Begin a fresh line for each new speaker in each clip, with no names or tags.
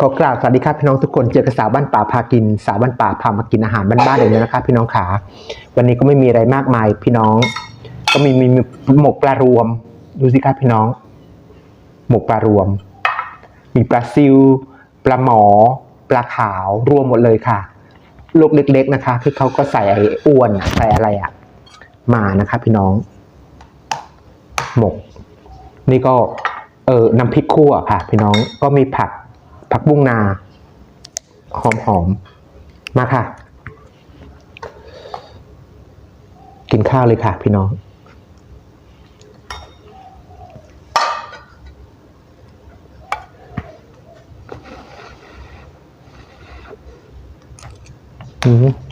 ขอกราบสวัสดีครับพี่น้องทุกคนเจอกับสาวบ้านป่าพากิน สาวบ้านป่าพามากินอาหารบ้านๆเลยนะครับพี่น้องขาวันนี้ก็ไม่มีอะไรมากมาย พี่น้อง ก็มีมีหมกปลารวม ดูสิครับพี่น้อง หมกปลารวม มีปลาซิวปลาหมอ ปลาขาวรวมหมดเลยค่ะลูกเล็ก ๆนะคะ คือเขาก็ใส่ไอ้อ้วนใส่อะไรอะมานะคะพี่น้อง หมก นี่ก็ เออน้ำพริกคั่วค่ะ พี่น้องก็มีผัก ผักบุ้งนา หอมหอมๆมาค่ะ กินข้าวเลยค่ะ พี่น้องอืม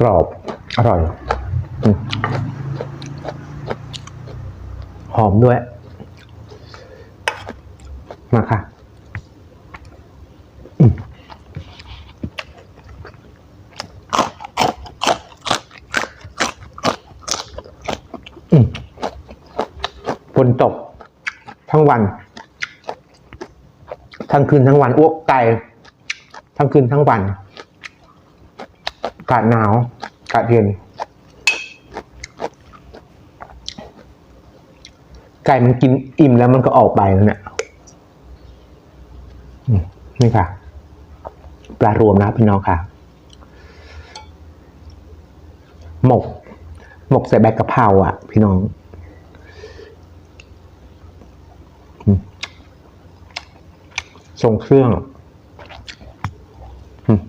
กรอบ อร่อย หอมด้วย มาค่ะฝนตก ทั้งวัน ทั้งคืนทั้งวันอ้วกไตทั้งคืนทั้งวัน กาศหนาวอากาศเย็น ไก่มันกินอิ่มแล้วมันก็ออกไปแล้วเนี่ยนี่ค่ะ ปลารวมนะพี่น้องค่ะ หมก หมกใส่ใบกะเพราอะ พี่น้องทรงเครื่อง อืม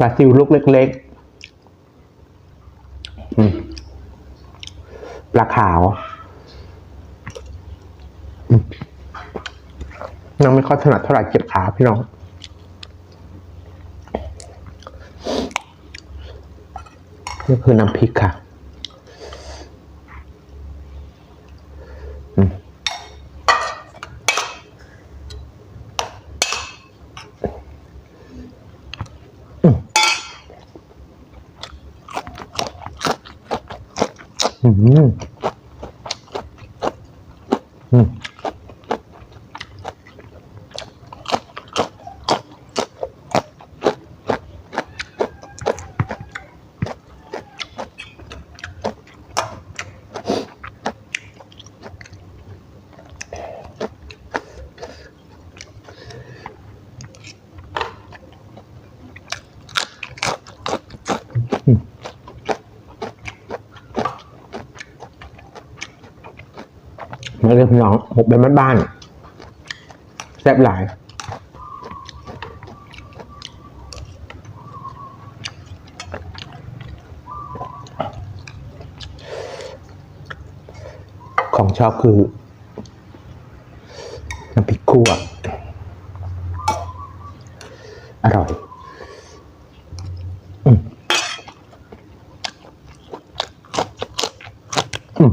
ปลาซิวลูกเล็กๆปลาขาวน้องไม่ค่อยถนัดเท่าไหร่เจ็บขาพี่น้องนี่คือน้ำพริกค่ะ อื มาเรียกพี่น้องหกเป็นบ้านๆแซ่บหลายของชอบคือน้ำพริกคั่วอร่อย อืมอืม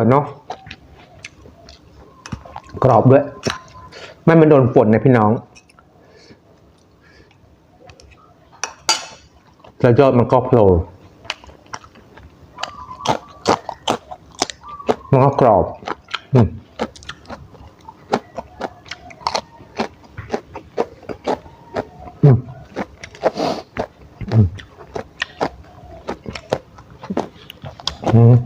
วยเนาะกรอบด้วย ไม่มันโดนฝนนะพี่น้องแล้วยอดมันก็โผล่มันก็กรอบอืมอืม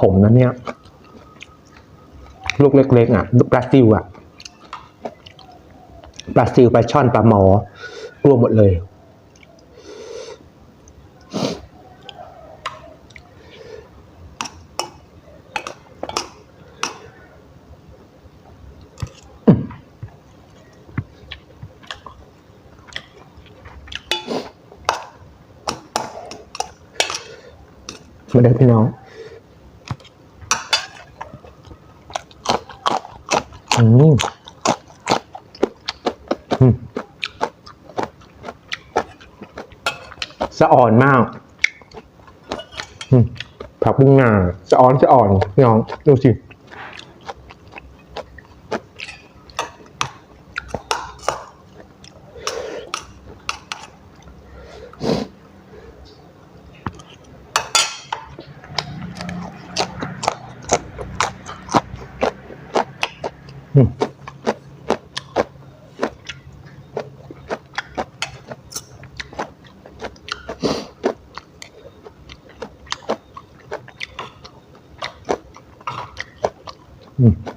ขมๆนะเนี่ยลูกเล็กๆอะปลาซิวอะปลาซิวปลาช่อนปลาหมอรวมหมดเลย มาได้พี่น้อง อืมอืมสะอ่อนมากผักบุ้งงาสะอ่อนสะอ่อนน้องดูสิ ค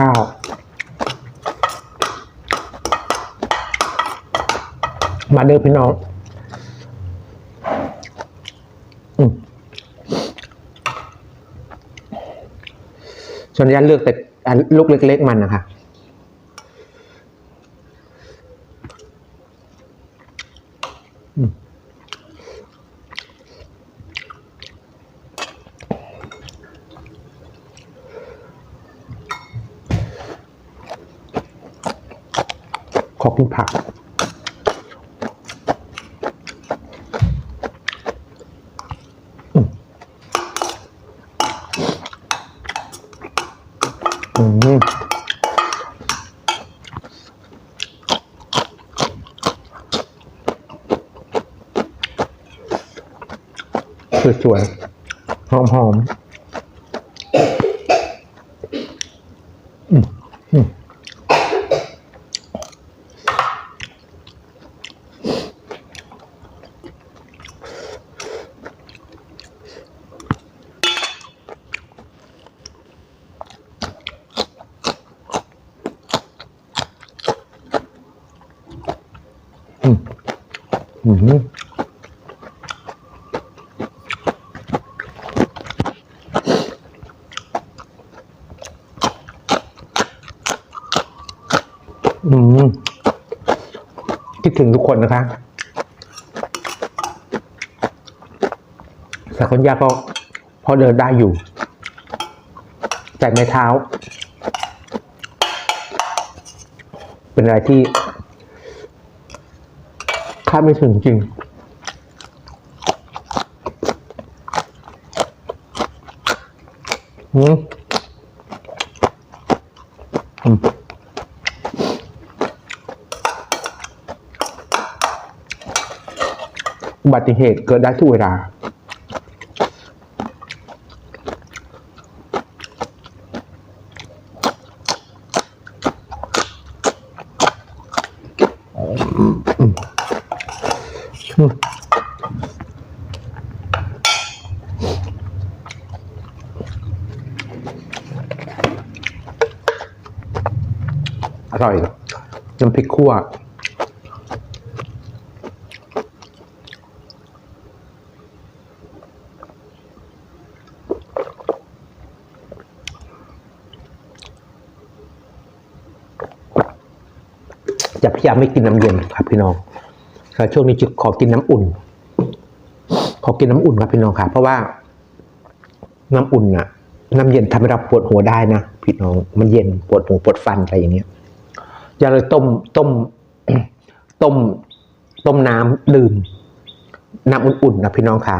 ข้าว มาเด้อพี่น้องอส่วนยันเลือกแต่ลูกเล็ก ๆ มันนะคะ ขอกินผัก อืมสวยๆหอมๆ อืมอืมคิดถึงทุกคนนะคะแต่คนยากก็พอเดินได้อยู่แต่ไม้เท้า เป็นอะไรที่ คาดไม่ถึงจริง อืมอืมอุบัติเหตุเกิดได้ทุกเวลา อร่อยน้ำพริกคั่วจะพยายามไม่กินน้ำเย็นครับพี่น้องแต่ช่วงนี้จะขอกินน้ำอุ่น ขอกินน้ำอุ่นครับพี่น้องครับเพราะว่าน้ำอุ่นน่ะน้ำเย็นทำให้เราปวดหัวได้นะพี่น้อง มันเย็นปวดหัวปวดฟันอะไรอย่างเงี้ย อย่าเลยต้มต้มต้มต้มน้ำดื่มน้ำอุ่นๆนะพี่น้องขา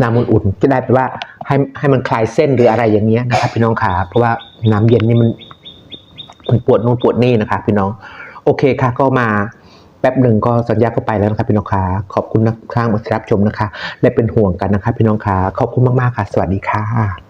น้ำอุ่นๆจะได้แบบว่าให้ให้มันคลายเส้นหรืออะไรอย่างเงี้ยนะครับพี่น้องขาเพราะว่าน้ำเย็นนี่มันมันปวดนู่นปวดนี่นะคะพี่น้อง โอเคค่ะ ก็มาแป๊บหนึ่งก็สัญญาก็ไปแล้วนะคะพี่น้องคะขอบคุณนะครั้งมารับชมนะคะ และเป็นห่วงกันนะคะพี่น้องคะขอบคุณมากๆค่ะ สวัสดีค่ะ